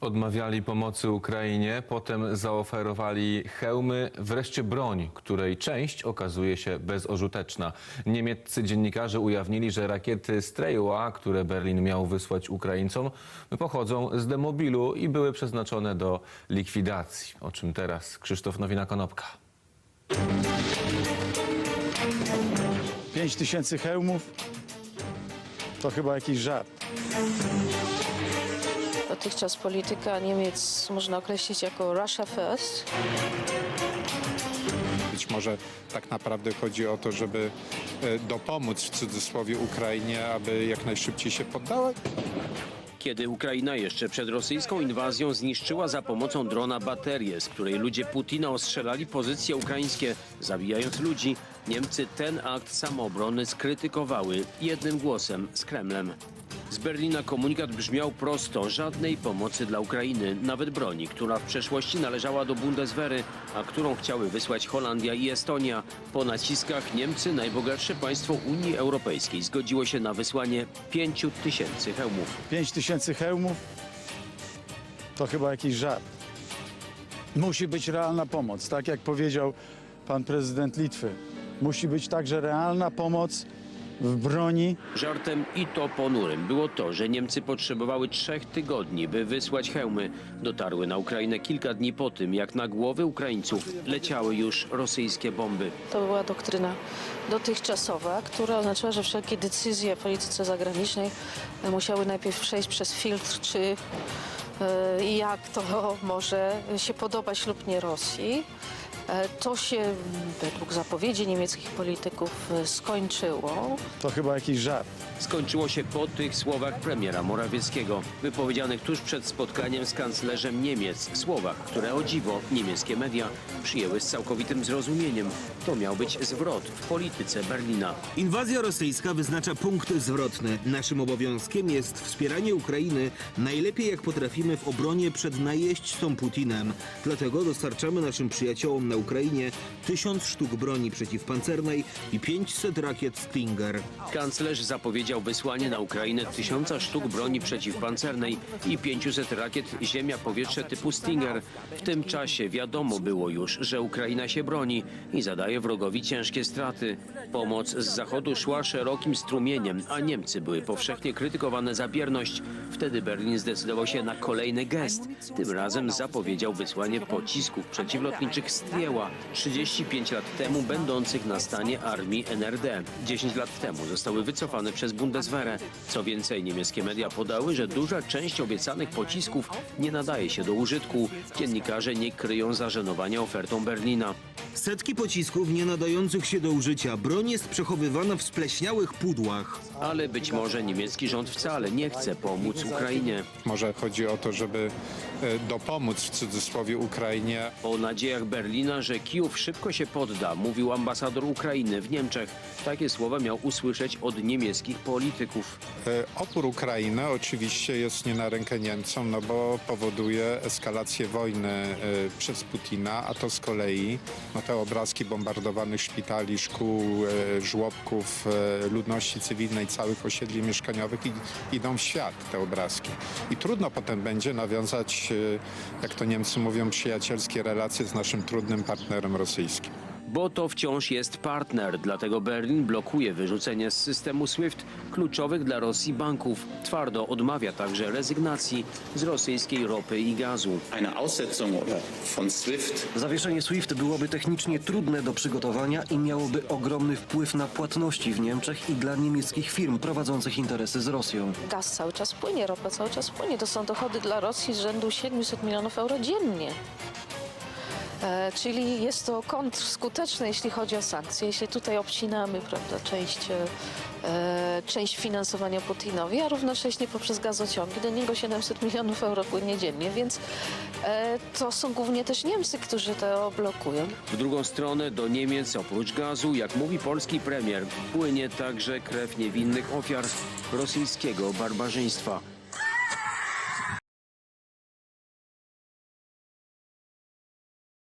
Odmawiali pomocy Ukrainie, potem zaoferowali hełmy, wreszcie broń, której część okazuje się bezużyteczna. Niemieccy dziennikarze ujawnili, że rakiety Strejła, które Berlin miał wysłać Ukraińcom, pochodzą z demobilu i były przeznaczone do likwidacji. O czym teraz Krzysztof Nowina-Konopka. 5 tysięcy hełmów to chyba jakiś żart. Dotychczas polityka Niemiec można określić jako Russia First. Być może tak naprawdę chodzi o to, żeby e, dopomóc w cudzysłowie Ukrainie, aby jak najszybciej się poddała. Kiedy Ukraina jeszcze przed rosyjską inwazją zniszczyła za pomocą drona baterię, z której ludzie Putina ostrzelali pozycje ukraińskie, zabijając ludzi, Niemcy ten akt samoobrony skrytykowały jednym głosem z Kremlem. Z Berlina komunikat brzmiał prosto: żadnej pomocy dla Ukrainy, nawet broni, która w przeszłości należała do Bundeswehry, a którą chciały wysłać Holandia i Estonia. Po naciskach Niemcy, najbogatsze państwo Unii Europejskiej, zgodziło się na wysłanie 5 tysięcy hełmów. 5 tysięcy hełmów to chyba jakiś żart. Musi być realna pomoc, tak jak powiedział pan prezydent Litwy. Musi być także realna pomoc w broni. Żartem i to ponurym było to, że Niemcy potrzebowały trzech tygodni, by wysłać hełmy. Dotarły na Ukrainę kilka dni po tym, jak na głowy Ukraińców leciały już rosyjskie bomby. To była doktryna dotychczasowa, która oznaczała, że wszelkie decyzje w polityce zagranicznej musiały najpierw przejść przez filtr, czy e, i jak to może się podobać lub nie Rosji. E, To się według zapowiedzi niemieckich polityków skończyło. To chyba jakiś żart. Skończyło się po tych słowach premiera Morawieckiego, wypowiedzianych tuż przed spotkaniem z kanclerzem Niemiec. Słowach, które o dziwo niemieckie media przyjęły z całkowitym zrozumieniem. To miał być zwrot w polityce Berlina. Inwazja rosyjska wyznacza punkt zwrotny. Naszym obowiązkiem jest wspieranie Ukrainy najlepiej jak potrafimy w obronie przed najeźdźcą Putinem. Dlatego dostarczamy naszym przyjaciołom na Ukrainie tysiąc sztuk broni przeciwpancernej i 500 rakiet Stinger. Kanclerz zapowiedział wysłanie na Ukrainę tysiąca sztuk broni przeciwpancernej i 500 rakiet ziemia-powietrze typu Stinger. W tym czasie wiadomo było już, że Ukraina się broni i zadaje wrogowi ciężkie straty. Pomoc z zachodu szła szerokim strumieniem, a Niemcy były powszechnie krytykowane za bierność. Wtedy Berlin zdecydował się na kolejny gest. Tym razem zapowiedział wysłanie pocisków przeciwlotniczych Strieła, 35 lat temu będących na stanie armii NRD. 10 lat temu zostały wycofane przez Bundeswehrę. Co więcej, niemieckie media podały, że duża część obiecanych pocisków nie nadaje się do użytku. Dziennikarze nie kryją zażenowania ofertą Berlina. Setki pocisków nie nadających się do użycia. Broń jest przechowywana w spleśniałych pudłach. Ale być może niemiecki rząd wcale nie chce pomóc Ukrainie. Może chodzi o to, żeby dopomóc w cudzysłowie Ukrainie. O nadziejach Berlina, że Kijów szybko się podda, mówił ambasador Ukrainy w Niemczech. Takie słowa miał usłyszeć od niemieckich polityków. E, Opór Ukrainy oczywiście jest nie na rękę Niemcom, no bo powoduje eskalację wojny e, przez Putina, a to z kolei no te obrazki bombardowanych szpitali, szkół, e, żłobków, e, ludności cywilnej, całych osiedli mieszkaniowych i- idą w świat te obrazki. I trudno potem będzie nawiązać, e, jak to Niemcy mówią, przyjacielskie relacje z naszym trudnym partnerem rosyjskim. Bo to wciąż jest partner, dlatego Berlin blokuje wyrzucenie z systemu SWIFT kluczowych dla Rosji banków. Twardo odmawia także rezygnacji z rosyjskiej ropy i gazu. Eine Aussetzung von SWIFT Zawieszenie SWIFT byłoby technicznie trudne do przygotowania i miałoby ogromny wpływ na płatności w Niemczech i dla niemieckich firm prowadzących interesy z Rosją. Gaz cały czas płynie, ropa cały czas płynie. To są dochody dla Rosji z rzędu 700 milionów euro dziennie. E, czyli jest to kontrskuteczne, jeśli chodzi o sankcje. Jeśli tutaj obcinamy prawda, część, e, część finansowania Putinowi, a równocześnie poprzez gazociągi do niego 700 milionów euro płynie dziennie, więc e, to są głównie też Niemcy, którzy to blokują. W drugą stronę do Niemiec oprócz gazu, jak mówi polski premier, płynie także krew niewinnych ofiar rosyjskiego barbarzyństwa.